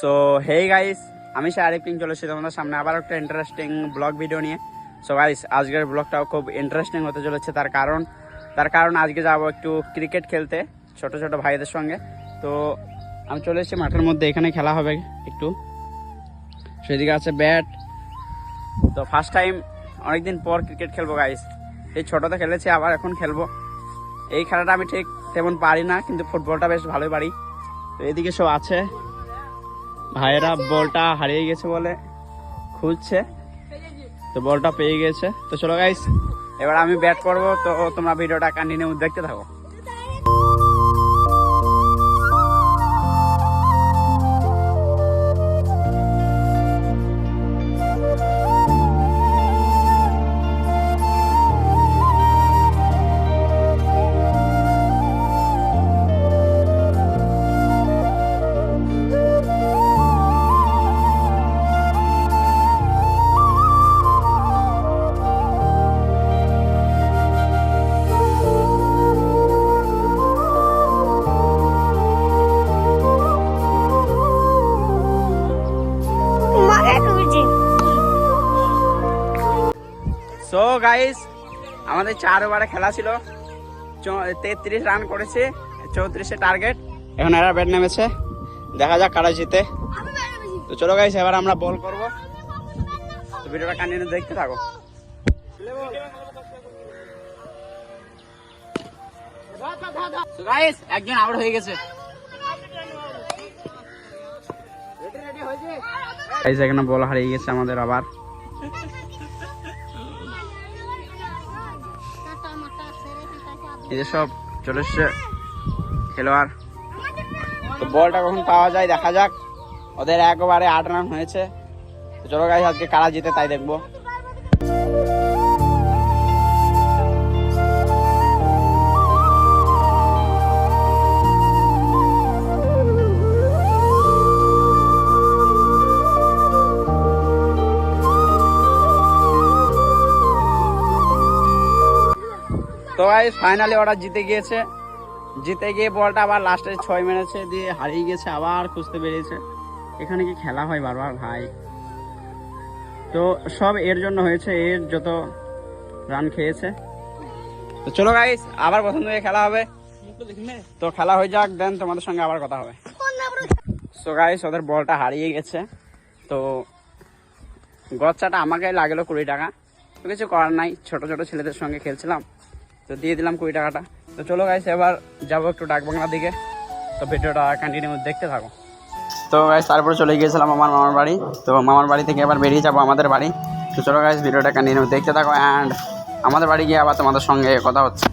So hey guys আমি সে Arif king চলে এসেছি তোমাদের সামনে আবার একটা ইন্টারেস্টিং ব্লগ ভিডিও নিয়ে। সো গাইস আজকের ব্লগটাও খুব ইন্টারেস্টিং হতে চলেছে তার কারণ তার কারণ আজকে যাব একটু ক্রিকেট খেলতে, ছোট ছোট ভাইদের সঙ্গে। তো আমি চলে এসেছি মাঠের মধ্যে, এখানে খেলা হবে একটু। সেদিকে আছে ব্যাট তো ফার্স্ট টাইম অনেকদিন পর ক্রিকেট খেলব গাইস এই ছোটোতে খেলেছি, আবার এখন খেলব। এই খেলাটা আমি ঠিক তেমন পারি না, কিন্তু ফুটবলটা বেশ ভালোই পারি। তো এদিকে সব আছে। ভাইয়েরা বলটা হারিয়ে গেছে বলে খুঁজছে তো বলটা পেয়ে গেছে। তো চলো গাইস এবার আমি ব্যাট করব। তো তোমরা ভিডিওটা কান্টিনিউ দেখতে থাকো। গাইস আমাদের চার ওভারে খেলা ছিল। তেত্রিশ রান করেছে, চৌত্রিশে টার্গেট এখন এরা ব্যাট নেমেছে। দেখা যাক কারা জিতে। তো চলো গাইস এবার আমরা বল করব। তো ভিডিওটা কন্টিনিউ দেখতে থাকো। একজন আউট হয়ে গেছে। এখানে বল হারিয়ে গেছে আমাদের আবার। এই যে সব চলে এসছে খেলোয়াড়। তো বলটা কখন পাওয়া যায় দেখা যাক। ওদের একবারে আট রান হয়েছে। চলো গাইস আজকে কারা জিতে তাই দেখব। তো গাইস ফাইনালি ওরা জিতে গিয়েছে। জিতে গিয়ে বলটা আবার লাস্টে ছয় মেরেছে, দিয়ে হারিয়ে গেছে আবার খুঁজতে বেরিয়েছে। এখানে কি খেলা হয় বারবার? ভাই। তো সব এর জন্য হয়েছে, এর যত রান খেয়েছে। তো চলো গাইস আবার প্রথম থেকে খেলা হবে। তো খেলা হয়ে যাক দেন তোমাদের সঙ্গে আবার কথা হবে। সো গাইস ওদের বলটা হারিয়ে গেছে। তো গচ্চাটা আমাকে লাগল কুড়ি টাকা। তো কিছু করার নাই, ছোট ছোট ছেলেদের সঙ্গে খেলছিলাম। তো দিয়ে দিলাম কুড়ি টাকাটা। তো চলো গাইস এবার যাব একটু ডাকবাংলার দিকে। তো ভিডিওটা কন্টিনিউ দেখতে থাকো। তো গাইস তারপরে চলে গিয়েছিলাম আমার মামার বাড়ি। তো মামার বাড়ি থেকে এবার বেরিয়ে যাব আমাদের বাড়ি। তো চলো গাইস ভিডিওটা কন্টিনিউ দেখতে থাকো অ্যান্ড আমাদের বাড়ি গিয়ে আবার তোমাদের সঙ্গে কথা হচ্ছে।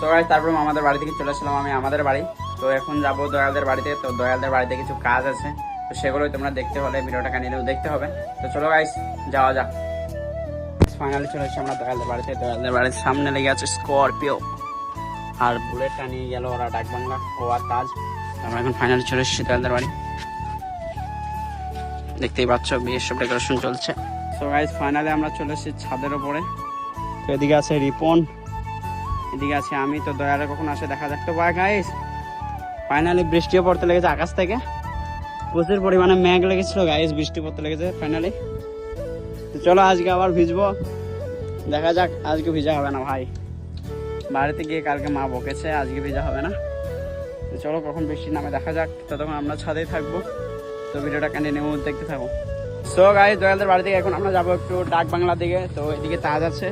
তো গাইস তারপরে আমাদের বাড়ি থেকে চলে আসলাম আমি আমাদের বাড়ি। তো এখন যাব দয়ালদের বাড়িতে। তো দয়ালদের বাড়িতে কিছু কাজ আছে। তো সেগুলোই তোমরা দেখতে হলে ভিডিওটা কন্টিনিউ দেখতে হবে। তো চলো গাইস যাওয়া যাক। ফাইনালি চলে এসেছি আমরা দয়ালদের বাড়িতে। দয়ালদের বাড়ির সামনে লেগে আছে স্করপিও। আর বুলেটটা নিয়ে গেল ওরা ডাক বাংলা, ও আর তাজ। আমরা এখন ফাইনালি চলে এসেছি দয়ালদের বাড়ি। দেখতেই পাচ্ছ, বিয়ের সব ডেকোরেশন চলছে। তো গাইজ ফাইনালি আমরা চলে এসেছি ছাদের ওপরে তো এদিকে আছে রিপন, এদিকে আছে আমি। তো দয়ালে কখন আসে দেখা যাক। তো বা গাইজ ফাইনালি বৃষ্টিও পড়তে লেগেছে আকাশ থেকে। প্রচুর পরিমাণে মেঘ লেগেছিল গাইজ বৃষ্টি পড়তে লেগেছে ফাইনালি তো চলো আজকে আবার ভিজবো। দেখা যাক, আজকে ভিজা হবে না ভাই। বাড়িতে গিয়ে কালকে মা বকেছে, আজকে ভিজা হবে না। তো চলো কখন বৃষ্টি নামে, দেখা যাক। ততক্ষণ আমরা ছাদেই থাকব। তো ভিডিওটা কন্টিনিউ দেখতে থাকো। সো গাই দয়ালদের বাড়ি থেকে এখন আমরা যাব একটু ডাক বাংলার দিকে। তো এদিকে তাজ আছে।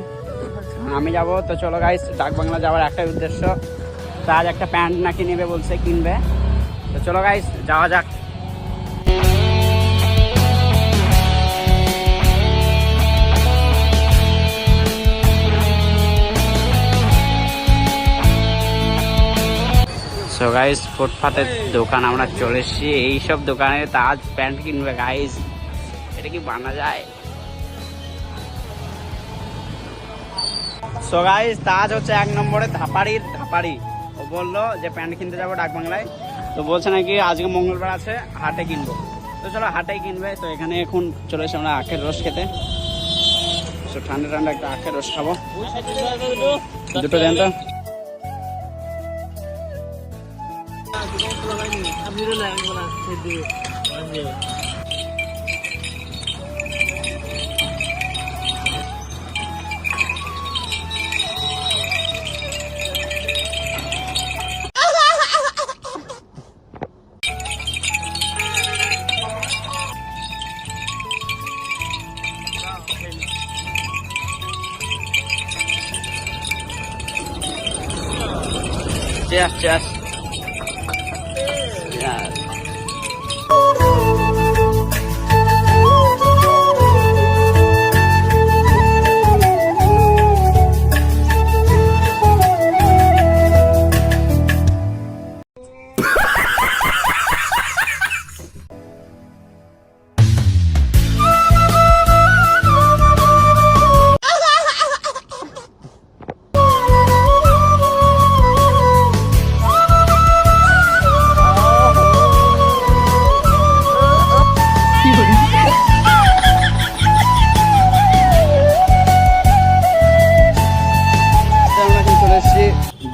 আমি যাব। তো চলো গাইস ডাক বাংলা যাওয়ার একটাই উদ্দেশ্য। তাজ একটা প্যান্ট নাকি নেবে বলছে, কিনবে। তো চলো গাইস যাওয়া যাক। সো গাইস ফুটপাতের দোকান আমরা চলে এসেছি। এইসব দোকানে তাজ প্যান্ট কিনবে গাইস এটা কি বানা যায়? সো গাইস তাজ হচ্ছে এক নম্বরে ধাপাড়ির ধাপাড়ি। ও বলল যে প্যান্ট কিনতে যাব ডাক বাংলায় তো বলছে নাকি আজকে মঙ্গলবার আছে, হাটে কিনবো। তো চলো হাটেই কিনবে। তো এখানে এখন চলে এসে আমরা আখের রস খেতে। তো ঠান্ডা ঠান্ডা একটা আখের রস খাব। দুটো দেন তো। మీరు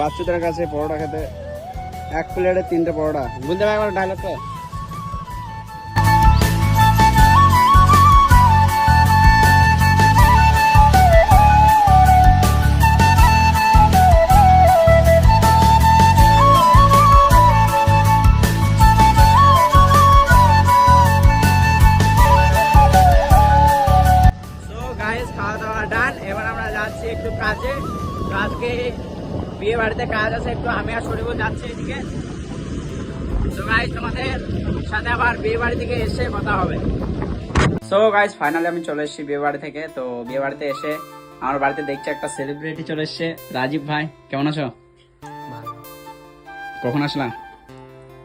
বাচ্চাদের কাছে পরোটা খেতে এক প্লেটে তিনটে পরোটা। বুঝতে পারবে ডায়লগটা বাড়িতে কাজ আছে একটু আমি আর শরীফও যাচ্ছি এদিকে। তোমাদের সাথে আবার বিয়ে বাড়ি থেকে এসে কথা হবে। সো গাইস ফাইনালি আমি চলে এসেছি বিয়ে বাড়ি থেকে। তো বিয়ে বাড়িতে এসে আমার বাড়িতে দেখছি একটা সেলিব্রিটি চলে এসেছে রাজীব ভাই। কেমন আছো? কখন আসলাম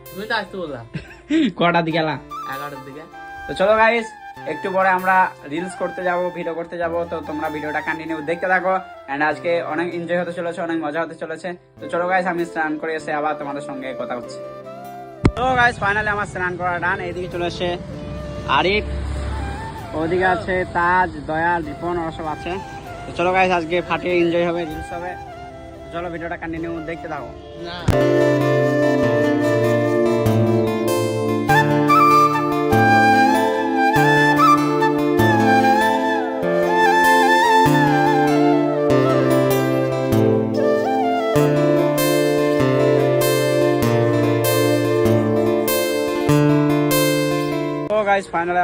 তুমি তো আসতে বললা। কটার দিকে এলা? এগারোটার দিকে। তো চলো গাইস একটু পরে আমরা রিলস করতে যাব ভিডিও করতে যাব, তো তোমরা ভিডিওটা কন্টিনিউ দেখতে থাকো। এন্ড আজকে অনেক এনজয় হতে চলেছে, অনেক মজা হতে চলেছে। তো চলো গাইস আমি স্নান করে এসে আবার তোমাদের সঙ্গে কথা হচ্ছে। তো গাইস ফাইনালি আমার স্নান করা ডান এইদিকে চলে এসে আরিফ, ওদিকে আছে তাজ, দয়াল, রিপন, ওরা সব আছে। তো চলো গাইস আজকে ফাটিয়ে এনজয় হবে রিলস হবে। চলো ভিডিওটা কন্টিনিউ দেখতে থাকো। না।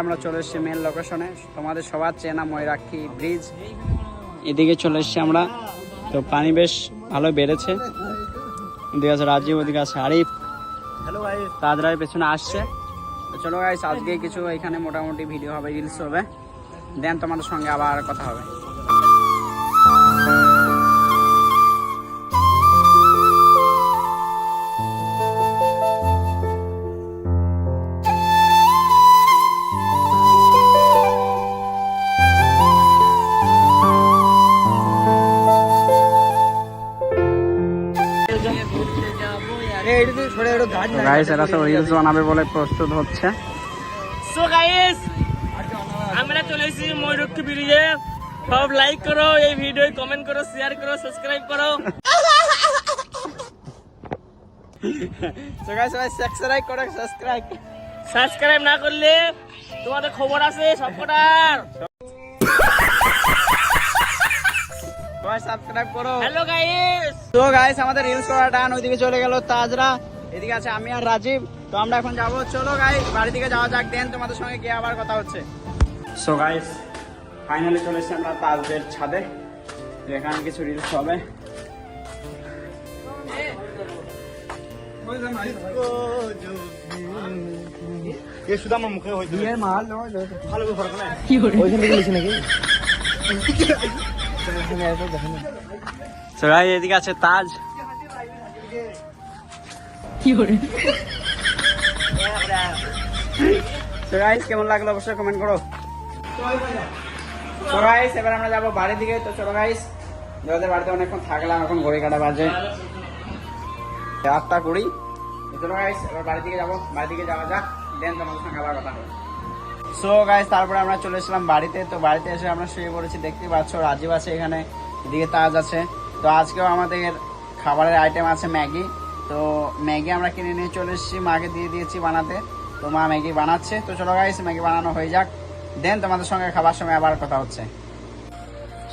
আমরা চলে এসেছি মেন লোকেশনে তোমাদের সবার চেনা ময়রাক্ষী ব্রিজ এদিকে চলে এসেছি আমরা। তো পানি বেশ ভালো বেড়েছে। এদিকে আছে রাজীব ওদিকে আছে আরিফ। হ্যালো ভাই তাজরার পেছনে আসছে। তো চলো গাইস আজকে কিছু এখানে মোটামুটি ভিডিও হবে রিলস হবে। দেন তোমাদের সঙ্গে আবার কথা হবে। গাইজ এরা সব রিলস বানাবে বলে প্রস্তুত হচ্ছে। সো গাইস আমরা চলে এসেছি ময়ূরক্ষী ব্রিজে। সব লাইক করো এই ভিডিও কমেন্ট করো শেয়ার করো সাবস্ক্রাইব করো। তো গাইজ সবাই সাবস্ক্রাইব করো সাবস্ক্রাইব সাবস্ক্রাইব না করলে তোমাদের খবর আছে সবকটার। সবাই সাবস্ক্রাইব করো। হ্যালো গাইস তো গাইস আমাদের রিলস করা ডান ওইদিকে চলে গেল তাজরা। এদিকে আছে আমি আর রাজীব। তো আমরা এখন যাব চলো গাই বাড়ি দিকে যাওয়া যাক। দেন তোমাদের সঙ্গে গিয়ে আবার কথা হচ্ছে। সো গাইস ফাইনালি চলে এসেছি আমরা তাজদের ছাদে। এখানে কিছু রিলস হবে। এদিকে আছে তাজ। কেমন লাগল অবশ্যই কমেন্ট করো। এবার আমরা যাব বাড়ির দিকে। তো বাড়িতে অনেকক্ষণ থাকলাম, এখন কাটা বাজে। গাইস এবার দিকে যাব। দিকে যাওয়া যাক কথা গাইস তারপরে আমরা চলে এসলাম বাড়িতে। তো বাড়িতে এসে আমরা শুয়ে পড়েছি দেখতে পাচ্ছ রাজীব আছে এখানে, এদিকে তাজ আছে। তো আজকেও আমাদের খাবারের আইটেম আছে ম্যাগি। তো ম্যাগি আমরা কিনে নিয়ে চলে এসেছি, মাকে দিয়ে দিয়েছি বানাতে। তো মা ম্যাগি বানাচ্ছে। তো চলো গাইস ম্যাগি বানানো হয়ে যাক। দেন তোমাদের সঙ্গে খাবার সময় আবার কথা হচ্ছে।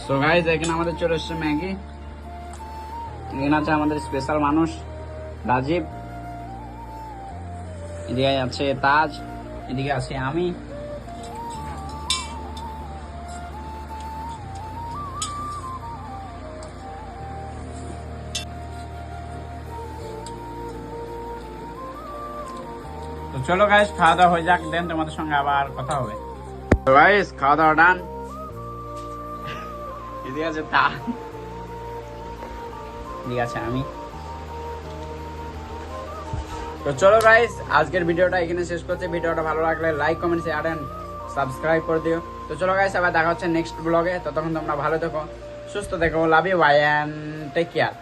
সো গাইস এখানে আমাদের চলে এসছে ম্যাগি। এখানে আছে আমাদের স্পেশাল মানুষ, রাজীব। এদিকে আছে তাজ, এদিকে আছে আমি। চলো গাইস খাওয়া দাওয়া হয়ে যাক দেন তোমাদের সঙ্গে আবার কথা হবে। তো গাইস খাওয়া দাওয়া ডান এদিকে আছে তা এদিকে আছে আমি। তো চলো গাইস আজকের ভিডিওটা এখানে শেষ করছি। ভিডিওটা ভালো লাগলে like comment share and subscribe করে দিও। তো চলো গাইস আবার দেখা হচ্ছে নেক্সট ব্লগে ততক্ষণ তোমরা ভালো থেকো সুস্থ থেকো love you bye and take care